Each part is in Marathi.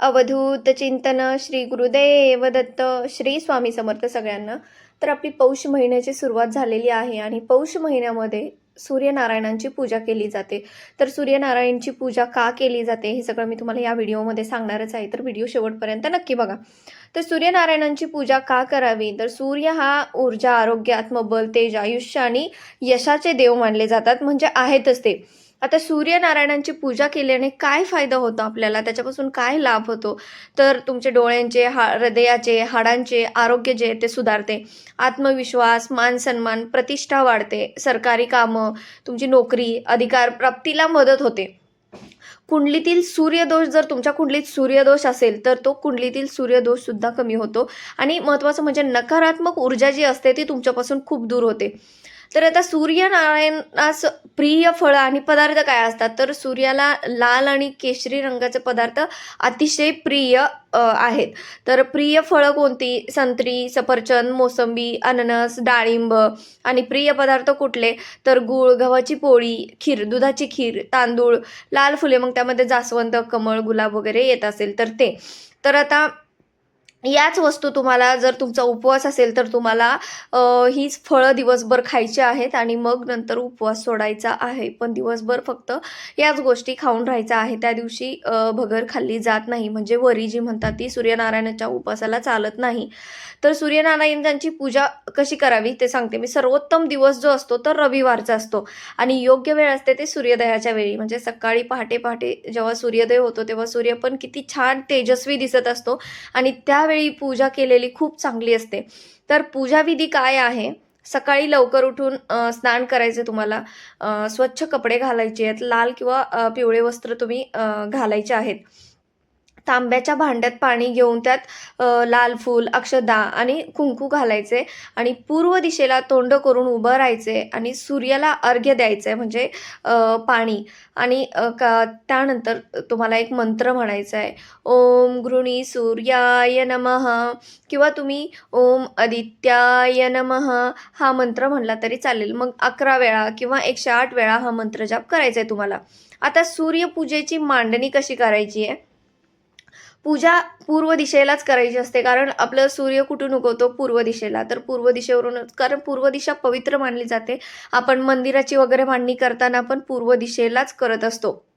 अवधूत चिंतन श्री गुरुदेव दत्त श्री स्वामी समर्थ सगळ्यांना. तर आपली पौष महिन्याची सुरुवात झालेली आहे आणि पौष महिन्यामध्ये सूर्यनारायणांची पूजा केली जाते. तर सूर्यनारायणची पूजा का केली जाते हे सगळं मी तुम्हाला या व्हिडिओमध्ये सांगणारच आहे. तर व्हिडिओ शेवटपर्यंत नक्की बघा. तर सूर्यनारायणांची पूजा का करावी? तर सूर्य हा ऊर्जा आरोग्य आत्मबल तेज आयुष्य आणि यशाचे देव मानले जातात. म्हणजे आहेतच ते. आता सूर्यनारायणांची पूजा केल्याने काय फायदा होतो आपल्याला? त्याच्यापासून काय लाभ होतो? तर तुमचे डोळ्यांचे हा हृदयाचे हाडांचे आरोग्य जे आहे ते सुधारते. आत्मविश्वास मान सन्मान प्रतिष्ठा वाढते. सरकारी कामं तुमची नोकरी अधिकार प्राप्तीला मदत होते. कुंडलीतील सूर्यदोष जर तुमच्या कुंडलीत सूर्यदोष असेल तर तो कुंडलीतील सूर्यदोष सुद्धा कमी होतो. आणि महत्त्वाचं म्हणजे नकारात्मक ऊर्जा जी असते ती तुमच्यापासून खूप दूर होते. तर आता सूर्यनारायणास प्रिय फळं आणि पदार्थ काय असतात? तर सूर्याला लाल आणि केशरी रंगाचे पदार्थ अतिशय प्रिय आहेत. तर प्रिय फळं कोणती? संत्री सफरचंद मोसंबी अननस डाळिंब आणि प्रिय पदार्थ कुठले? तर गूळ गव्हाची पोळी खीर दुधाची खीर तांदूळ लाल फुले मग त्यामध्ये जास्वंद कमळ गुलाब वगैरे येत असेल तर ते. तर आता याच वस्तू तुम्हाला जर तुमचा उपवास असेल तर तुम्हाला हीच फळं दिवसभर खायची आहेत आणि मग नंतर उपवास सोडायचा आहे. पण दिवसभर फक्त याच गोष्टी खाऊन राहायचा आहे. त्या दिवशी भगर खाल्ली जात नाही. म्हणजे वरी जी म्हणतात ती सूर्यनारायणाच्या उपवासाला चालत नाही. तर सूर्यनारायणांची पूजा कशी करावी ते सांगते. मी सर्वोत्तम दिवस जो असतो तर रविवारचा असतो. आणि योग्य वेळ असते ते सूर्योदयाच्या वेळी. म्हणजे सकाळी पहाटे पहाटे जेव्हा सूर्योदय होतो तेव्हा सूर्य पण किती छान तेजस्वी दिसत असतो. आणि त्या त्यावेळी पूजा केलेली खूप चांगली असते. तर पूजाविधी काय आहे? सकाळी लवकर उठून स्नान करायचे तुम्हाला. स्वच्छ कपडे घालायचे आहेत. लाल किंवा पिवळे वस्त्र तुम्ही घालायचे आहेत. तांब्याच्या भांड्यात पाणी घेऊन त्यात लाल फूल अक्षदा आणि कुंकू घालायचे आणि पूर्व दिशेला तोंड करून उभं राहायचे आणि सूर्याला अर्घ्य द्यायचं आहे म्हणजे पाणी. आणि का त्यानंतर तुम्हाला एक मंत्र म्हणायचा आहे. ओम गृणी सूर्याय नमः किंवा तुम्ही ओम आदित्याय नम हा मंत्र म्हणला तरी चालेल. मग अकरा वेळा किंवा एकशे आठ वेळा हा मंत्र जाप करायचा आहे तुम्हाला. आता सूर्यपूजेची मांडणी कशी करायची आहे? पूजा पूर्व दिशेलाच करायची असते. कारण आपलं सूर्य कुठून उगवतो? पूर्व दिशेला. तर पूर्व दिशेवरूनच कारण पूर्व दिशा पवित्र मानली जाते. आपण मंदिराची वगैरे मांडणी करताना पण पूर्व दिशेलाच करत असतो.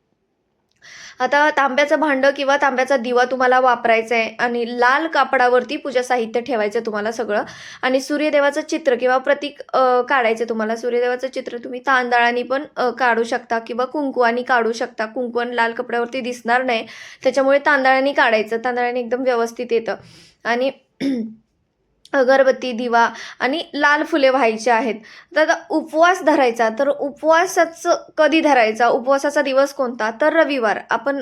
आता तांब्याचं भांडं किंवा तांब्याचा दिवा तुम्हाला वापरायचा आहे आणि लाल कापडावरती पूजा साहित्य ठेवायचं तुम्हाला सगळं आणि सूर्यदेवाचं चित्र किंवा प्रतीक काढायचं तुम्हाला. सूर्यदेवाचं चित्र तुम्ही तांदळाने पण काढू शकता किंवा कुंकवानी काढू शकता. कुंकवन लाल कपड्यावरती दिसणार नाही. त्याच्यामुळे तांदळाने काढायचं. तांदळाने एकदम व्यवस्थित येतं. आणि अगरबत्ती दिवा आणि लाल फुले व्हायचे आहेत. तर आता उपवास धरायचा तर उपवासाचं कधी धरायचा? उपवासाचा दिवस कोणता? तर रविवार. आपण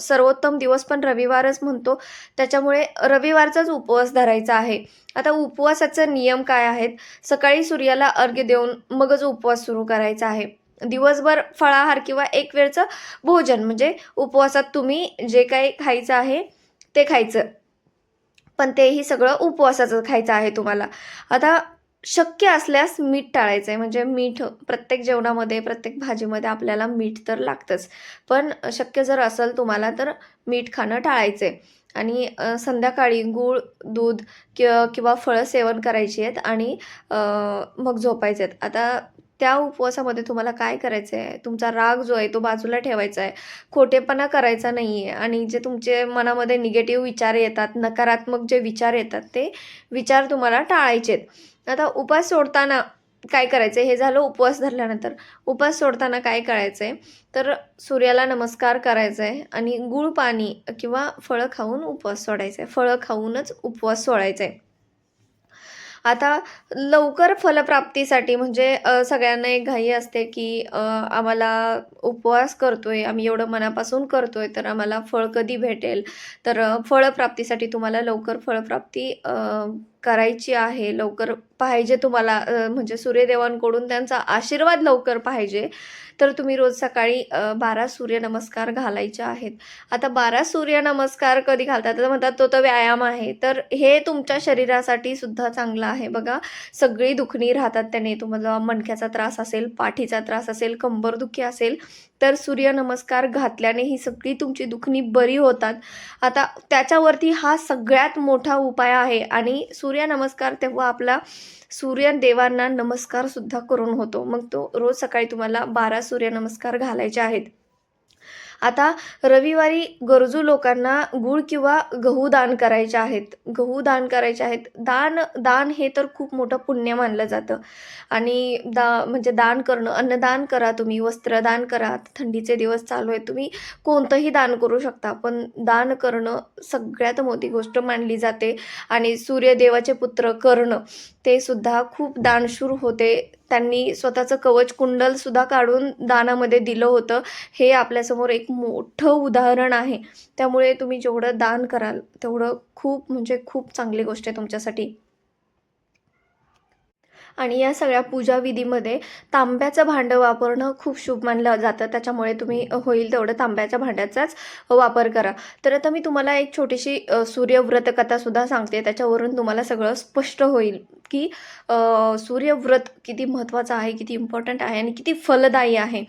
सर्वोत्तम दिवस पण रविवारच म्हणतो. त्याच्यामुळे रविवारचाच उपवास धरायचा आहे. आता उपवासाचे नियम काय आहेत? सकाळी सूर्याला अर्घ्य देऊन मगच उपवास सुरू करायचा आहे. दिवसभर फळाहार किंवा एक वेळचं भोजन म्हणजे उपवासात तुम्ही जे काही खायचं आहे ते खायचं. पण तेही सगळं उपवासाचं खायचं आहे तुम्हाला. आता शक्य असल्यास मीठ टाळायचं आहे म्हणजे मीठ प्रत्येक जेवणामध्ये प्रत्येक भाजीमध्ये आपल्याला मीठ तर लागतंच. पण शक्य जर असेल तुम्हाला तर मीठ खाणं टाळायचं आहे आणि संध्याकाळी गूळ दूध कि किंवा फळं सेवन करायची आहेत आणि मग झोपायचे आहेत. आता त्या उपवासामध्ये तुम्हाला काय करायचं आहे तुमचा राग जो आहे तो बाजूला ठेवायचा आहे खोटेपणा करायचा नाही आहे आणि जे तुमचे मनामध्ये निगेटिव्ह विचार येतात नकारात्मक जे विचार येतात ते विचार तुम्हाला टाळायचे आहेत आता उपवास सोडताना काय करायचं हे झालं उपवास धरल्यानंतर. उपवास सोडताना काय करायचं आहे तर सूर्याला नमस्कार करायचा आहे आणि गुळ पाणी किंवा फळं खाऊन उपवास सोडायचा आहे फळं खाऊनच उपवास सोडायचा आहे आता लवकर फलप्राप्तीसाठी म्हणजे सगळ्यांना एक घाई असते की आम्हाला उपवास करतोय आम्ही एवढं मनापासून करतोय तर आम्हाला फळ कधी भेटेल? तर फळप्राप्तीसाठी तुम्हाला लवकर फळप्राप्ती करायची आहे लवकर पाहिजे तुम्हाला म्हणजे सूर्यदेवांकडून त्यांचा आशीर्वाद लवकर पाहिजे. तर तुम्ही रोज सकाळी बारा सूर्यनमस्कार घालायचे आहेत. आता बारा सूर्यनमस्कार कधी घालतात? तर म्हणतात तो तर व्यायाम आहे. तर हे तुमच्या शरीरासाठी सुद्धा चांगलं आहे. बघा सगळी दुखणी राहतात त्याने. तुम्हाला मणक्याचा त्रास असेल पाठीचा त्रास असेल कंबरदुखी असेल तर सूर्यनमस्कार घातल्याने ही सगळी तुमची दुखणी बरी होतात. आता त्याच्यावरती हा सगळ्यात मोठा उपाय आहे आणि सूर्यनमस्कार तेव्हा आपला सूर्यदेवांना नमस्कारसुद्धा करून होतो. मग तो रोज सकाळी तुम्हाला बारा सूर्यनमस्कार घालायचे आहेत. आता रविवारी गरजू लोकांना गूळ किंवा गहू दान करायचे आहेत. गहू दान करायचे आहेत. दान दान हे तर खूप मोठं पुण्य मानलं जातं. आणि दा म्हणजे दान करणं अन्नदान करा तुम्ही वस्त्रदान करा. थंडीचे दिवस चालू आहेत. तुम्ही कोणतंही दान करू शकता. पण दान करणं सगळ्यात मोठी गोष्ट मानली जाते. आणि सूर्यदेवाचे पुत्र कर्ण ते सुद्धा खूप दानशूर होते. त्यांनी स्वतःचं कवच कुंडल सुद्धा काढून दानामध्ये दिलं होतं. हे आपल्यासमोर एक मोठं उदाहरण आहे. त्यामुळे तुम्ही जेवढं दान कराल तेवढं खूप म्हणजे खूप चांगली गोष्ट आहे तुमच्यासाठी. आणि या सगळ्या पूजाविधीमध्ये तांब्याचं भांडं वापरणं खूप शुभ मानलं जातं. त्याच्यामुळे तुम्ही होईल तेवढं तांब्याच्या भांड्याचाच वापर करा. तर आता मी तुम्हाला एक छोटीशी सूर्यव्रत कथासुद्धा सांगते. त्याच्यावरून तुम्हाला सगळं स्पष्ट होईल. की सूर्यव्रत किती महत्त्वाचं आहे किती इम्पॉर्टंट आहे आणि किती फलदायी आहे.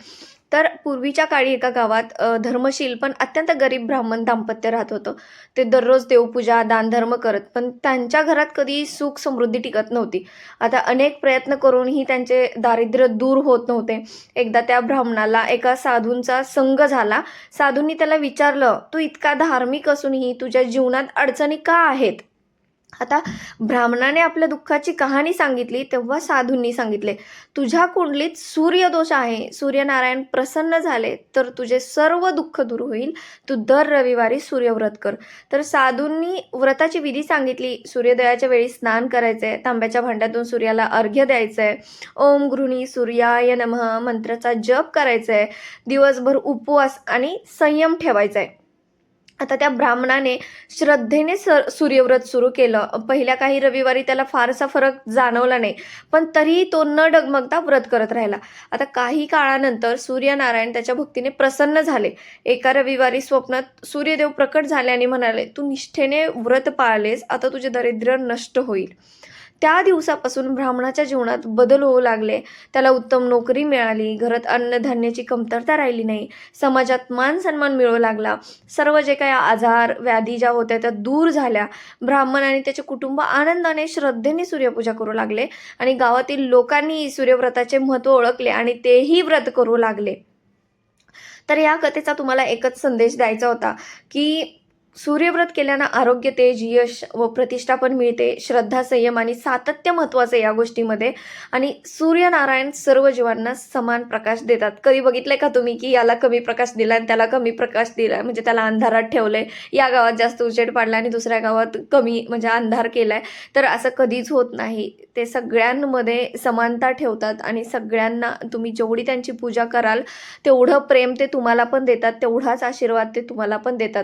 तर पूर्वीच्या काळी एका गावात धर्मशील पण अत्यंत गरीब ब्राह्मण दाम्पत्य राहत होतं. ते दररोज देवपूजा दानधर्म करत पण त्यांच्या घरात कधी सुख समृद्धी टिकत नव्हती. आता अनेक प्रयत्न करूनही त्यांचे दारिद्र्य दूर होत नव्हते. एकदा त्या ब्राह्मणाला एका साधूंचा संग झाला. साधूंनी त्याला विचारलं तू इतका धार्मिक असूनही तुझ्या जीवनात अडचणी का आहेत? आता ब्राह्मणाने आपल्या दुःखाची कहाणी सांगितली तेव्हा साधूंनी सांगितले तुझ्या कुंडलीत सूर्यदोष आहे. सूर्यनारायण प्रसन्न झाले तर तुझे सर्व दुःख दूर होईल. तू दर रविवारी सूर्यव्रत कर. तर साधूंनी व्रताची विधी सांगितली. सूर्योदयाच्या वेळी स्नान करायचंय. तांब्याच्या भांड्यातून सूर्याला अर्घ्य द्यायचंय. ओम गृहिणी सूर्याय नमः मंत्राचा जप करायचंय. दिवसभर उपवास आणि संयम ठेवायचा आहे आता त्या ब्राह्मणाने श्रद्धेने सर सूर्यव्रत सुरू केलं. पहिल्या काही रविवारी त्याला फारसा फरक जाणवला नाही पण तरीही तो न डगमगता व्रत करत राहिला. आता काही काळानंतर सूर्यनारायण त्याच्या भक्तीने प्रसन्न झाले. एका रविवारी स्वप्नात सूर्यदेव प्रकट झाले आणि म्हणाले तू निष्ठेने व्रत पाळलेस आता तुझे दरिद्र नष्ट होईल. त्या दिवसापासून ब्राह्मणाच्या जीवनात बदल होऊ लागले. त्याला उत्तम नोकरी मिळाली. घरात अन्नधान्याची कमतरता राहिली नाही. समाजात मान सन्मान मिळू लागला. सर्व जे काही आजार व्याधी ज्या होत्या त्या दूर झाल्या. ब्राह्मण आणि त्याचे कुटुंब आनंदाने श्रद्धेने सूर्यपूजा करू लागले आणि गावातील लोकांनी सूर्यव्रताचे महत्त्व ओळखले आणि तेही व्रत करू लागले. तर या कथेचा तुम्हाला एकच संदेश द्यायचा होता की सूर्यव्रत केल्यानं आरोग्य तेज यश व प्रतिष्ठा पण मिळते. श्रद्धा संयम आणि सातत्य महत्त्वाचं आहे या गोष्टीमध्ये. आणि सूर्यनारायण सर्व जीवांना समान प्रकाश देतात. कधी बघितलंय का तुम्ही की याला कमी प्रकाश दिला आणि त्याला कमी प्रकाश दिला म्हणजे त्याला अंधारात ठेवलंय. या गावात जास्त उजेड पाडला आणि दुसऱ्या गावात कमी म्हणजे अंधार केलाय. तर असं कधीच होत नाही. ते सगळ्यांमध्ये समानता ठेवतात आणि सगळ्यांना तुम्ही जेवढी त्यांची पूजा कराल तेवढं प्रेम ते तुम्हाला पण देतात तेवढाच आशीर्वाद ते तुम्हाला पण देतात.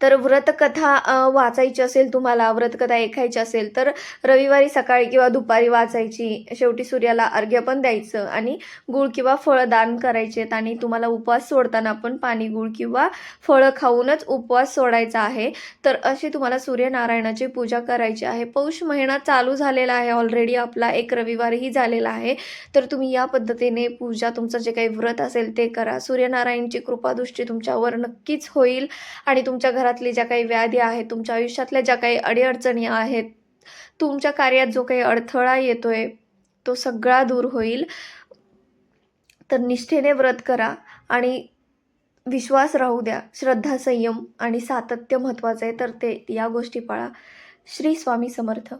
तर व्रतकथा वाचायची असेल तुम्हाला व्रतकथा ऐकायची असेल तर रविवारी सकाळी किंवा दुपारी वाचायची. शेवटी सूर्याला अर्घ्य पण द्यायचं आणि गुळ किंवा फळं दान करायचेत आणि तुम्हाला उपवास सोडताना पण पाणी गुळ किंवा फळं खाऊनच उपवास सोडायचा आहे. तर अशी तुम्हाला सूर्यनारायणाची पूजा करायची आहे. पौष महिना चालू झालेला आहे. ऑलरेडी आपला एक रविवारही झालेला आहे. तर तुम्ही या पद्धतीने पूजा तुमचं जे काही व्रत असेल ते करा. सूर्यनारायणची कृपादृष्टी तुमच्यावर नक्कीच होईल आणि तुमच्या घरातली ज्या काही व्याधी आहेत तुमच्या आयुष्यातल्या ज्या काही अडीअडचणी आहेत तुमच्या कार्यात जो काही अडथळा येतोय तो सगळा दूर होईल. तर निष्ठेने व्रत करा आणि विश्वास राहू द्या. श्रद्धा संयम आणि सातत्य महत्त्वाचं आहे तर ते या गोष्टी पाळा. श्री स्वामी समर्थ.